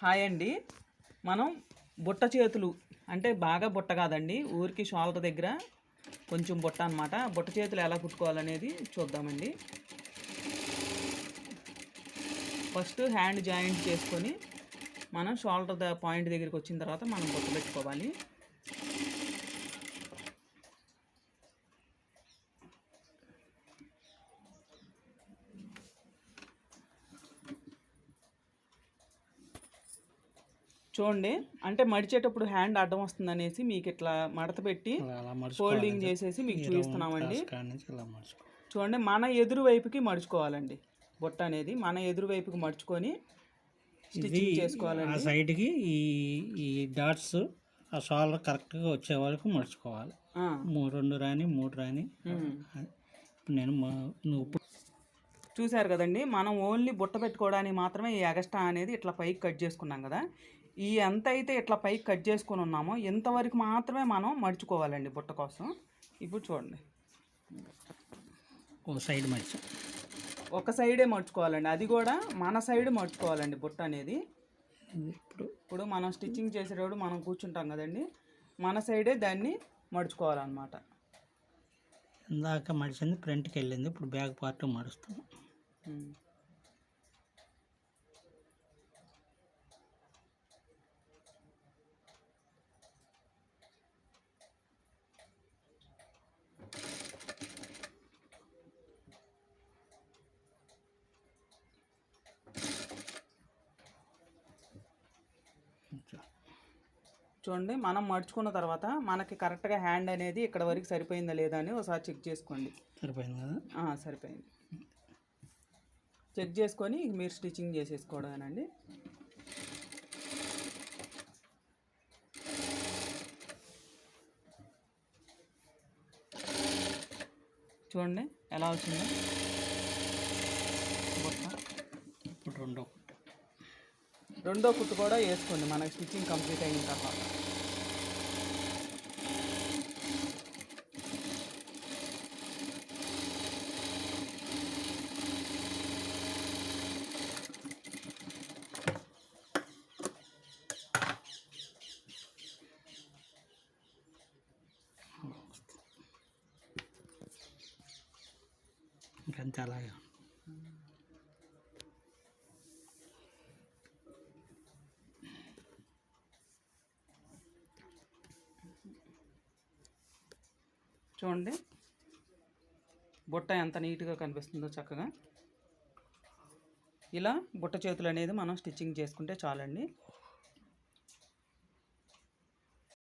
Hi అండి. మనం బుట్ట చేతులు అంటే బాగా బుట్ట కాదండి ఊరికి షోల్డర్ దగ్గర కొంచెం బుట్ట అనమాట బుట్ట చేతులు ఎలా కుట్టుకోవాలనేది చూద్దామండి. ఫస్ట్ హ్యాండ్ జాయింట్ చేసుకొని మనం షోల్డర్ పాయింట్ దగ్గరికి వచ్చిన తర్వాత మనం బుట్ట పెట్టుకోవాలి. చూడండి. అంటే మడిచేటప్పుడు హ్యాండ్ అడ్డం వస్తుంది అనేసి మీకు ఇట్లా మడత పెట్టి ఫోల్డింగ్ చేసేసి మీకు చూపిస్తున్నామండి. చూడండి మన ఎదురు వైపుకి మడుచుకోవాలండి. బుట్ట అనేది మన ఎదురు వైపుకి మడుచుకొని స్టిచ్చింగ్ ఆ సైడ్కి ఈ ఈ డాట్స్ ఆ షోల్డర్ కరెక్ట్గా వచ్చే వరకు మడుచుకోవాలి. రెండు రాని మూడు రాని. నేను నువ్వు చూశారు కదండి మనం ఓన్లీ బుట్ట పెట్టుకోవడానికి మాత్రమే ఈ ఎగస్ట్రా అనేది ఇట్లా పైకి కట్ చేసుకున్నాం కదా. ఈ ఎంత అయితే ఇట్లా పైకి కట్ చేసుకొని ఉన్నామో ఇంతవరకు మాత్రమే మనం మడుచుకోవాలండి బుట్ట కోసం. ఇప్పుడు చూడండి. ఒక సైడ్ మడిచా. ఒక సైడే మడుచుకోవాలండి. అది కూడా మన సైడ్ మడుచుకోవాలండి బుట్ట అనేది. ఇప్పుడు ఇప్పుడు మనం స్టిచ్చింగ్ చేసేటప్పుడు మనం కూర్చుంటాం కదండి. మన సైడే దాన్ని మడుచుకోవాలన్నమాట. ఇందాక మడిచింది ఫ్రంట్కి వెళ్ళింది. ఇప్పుడు బ్యాక్ పార్ట్ మడుస్తాను చూడండి మనం మడుచుకున్న తర్వాత మనకి కరెక్ట్గా హ్యాండ్ అనేది ఇక్కడ వరకు సరిపోయిందా లేదా అని ఒకసారి చెక్ చేసుకోండి. సరిపోయింది కదా? సరిపోయింది. చెక్ చేసుకొని మీరు స్టిచ్చింగ్ చేసేసుకోవడానండి చూడండి ఎలా వచ్చిందో. ఇప్పుడు రెండో కుట్టు. రెండో కుట్టు కూడా వేసుకోండి మనకి స్టిచ్చింగ్ కంప్లీట్ అయిన తర్వాత. ఇంకంతే అలాగే చూడండి. బుట్ట ఎంత నీట్గా కనిపిస్తుందో చక్కగా. ఇలా బుట్ట చేతులు అనేది మనం స్టిచ్చింగ్ చేసుకుంటే చాలండి.